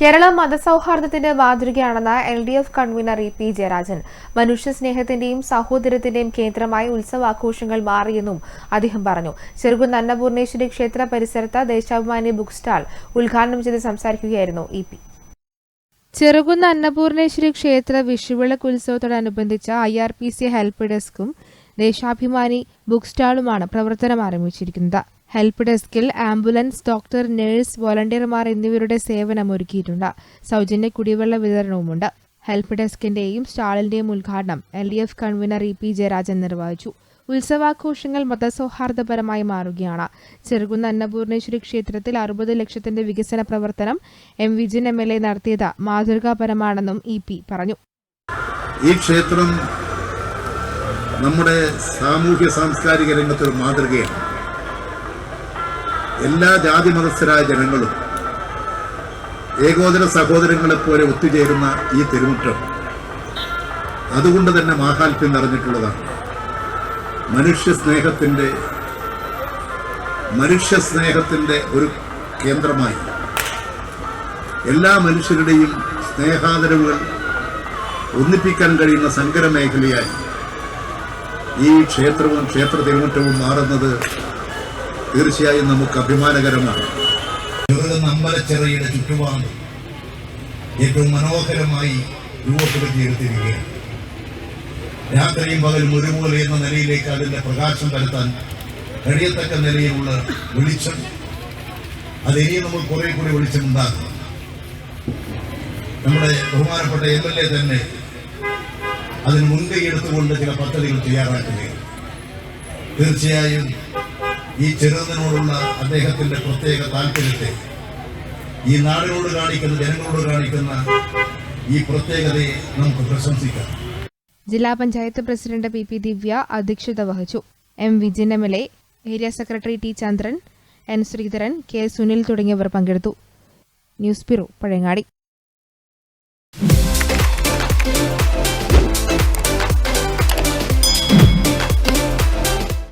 കേരളം മതസൗഹാർദ്ദത്തിന്റെ മാതൃകയാണെന്ന് L D F convenor E P Jayarajan. മനുഷ്യസ്നേഹത്തിന്റെയും സഹോദരത്തിന്റെയും കേന്ദ്രമായി ഉത്സവാഘോഷങ്ങൾ മാറിയെന്നും അദ്ദേഹം പറഞ്ഞു. ചെറുകുന്ന് അന്നപൂർണേശ്വരി ക്ഷേത്ര പരിസരത്ത് ദേശാഭിമാനി ബുക്ക് സ്റ്റാൾ ഉദ്ഘാടനം ചെയ്ത് സംസാരിക്കുകയായിരുന്നു ഇ പി. ചെറുകുന്ന് അന്നപൂർണേശ്വരി ക്ഷേത്ര വിഷുവിളക്ക് ഉത്സവത്തോടനുബന്ധിച്ച് I R P C help ഡെസ്കും Deshabhimani book സ്റ്റാളുമാണ് പ്രവർത്തനം ആരംഭിച്ചിരിക്കുന്നത്. ഹെൽപ്പ് ഡെസ്കിൽ ആംബുലൻസ് ഡോക്ടർ നഴ്സ് വോളണ്ടിയർമാർ എന്നിവരുടെ സേവനം ഒരുക്കിയിട്ടുണ്ട്. സൗജന്യ കുടിവെള്ള വിതരണവുമുണ്ട്. ഹെൽപ്പ് ഡെസ്കിന്റെയും സ്റ്റാളിന്റെയും ഉദ്ഘാടനം L D F convenor E P Jayarajan നിർവഹിച്ചു. ഉത്സവാഘോഷങ്ങൾ മതസൗഹാർദ്ദപരമായി മാറുകയാണ്. ചെറുകുന്ന അന്നപൂർണേശ്വരി ക്ഷേത്രത്തിൽ അറുപത് ലക്ഷത്തിന്റെ വികസന പ്രവർത്തനം M Vijin M L A നടത്തിയത് മാതൃകാപരമാണെന്നും ഇ പി പറഞ്ഞു. ഈ ക്ഷേത്രം നമ്മുടെ സാമൂഹ്യ സാംസ്കാരിക രംഗത്തൊരു മാതൃകയാണ്. എല്ലാ ജാതി മതസ്ഥരായ ജനങ്ങളും ഏകോദര സഹോദരങ്ങളെപ്പോലെ ഒത്തുചേരുന്ന ഈ തിരുമുറ്റം അതുകൊണ്ട് തന്നെ മാഹാത്മ്യം നിറഞ്ഞിട്ടുള്ളതാണ്. മനുഷ്യ സ്നേഹത്തിന്റെ മനുഷ്യ സ്നേഹത്തിന്റെ ഒരു കേന്ദ്രമായി എല്ലാ മനുഷ്യരുടെയും സ്നേഹാദരവുകൾ ഒന്നിപ്പിക്കാൻ കഴിയുന്ന സങ്കര മേഖലയായി ഈ ക്ഷേത്രവും ക്ഷേത്ര തിരുമുറ്റവും മാറുന്നത് തീർച്ചയായും നമുക്ക് അഭിമാനകരമാണ്. ചെറുകുന്ന അമ്പലച്ചിറയുടെ ചുറ്റുപാട് ഏറ്റവും മനോഹരമായി രൂപപ്പെടുത്തിയെടുത്തിരിക്കുകയാണ് രാത്രിയും പകലും ഒരുപോലെ എന്ന നിലയിലേക്ക് അതിന്റെ പ്രകാശം പരത്താൻ കഴിയത്തക്ക നിലയിലുള്ള വെളിച്ചം അതിനെയും നമ്മൾ കുറെ കൂടി വെളിച്ചമുണ്ടാകും നമ്മുടെ ബഹുമാനപ്പെട്ട എം എൽ എ തന്നെ അതിന് മുൻകൈ എടുത്തുകൊണ്ട് ചില പദ്ധതികൾ തയ്യാറാക്കുകയാണ്. തീർച്ചയായും ഈ ചെറുതിനോടുള്ള അദ്ദേഹത്തിന്റെ പ്രത്യേക താല്പര്യത്തെ ഈ നാടിനോട് കാണിക്കുന്ന ജനങ്ങളോട് കാണിക്കുന്ന ഈ പ്രത്യേകതയെ നമുക്ക് പ്രശംസിക്കാം. ജില്ലാ panchayat president P P Divya അധ്യക്ഷത വഹിച്ചു. M Vijin M L area secretary T Chandran N Sreedharan K Sunil തുടങ്ങിയവർ പങ്കെടുത്തു. News bureau Pazhayangadi.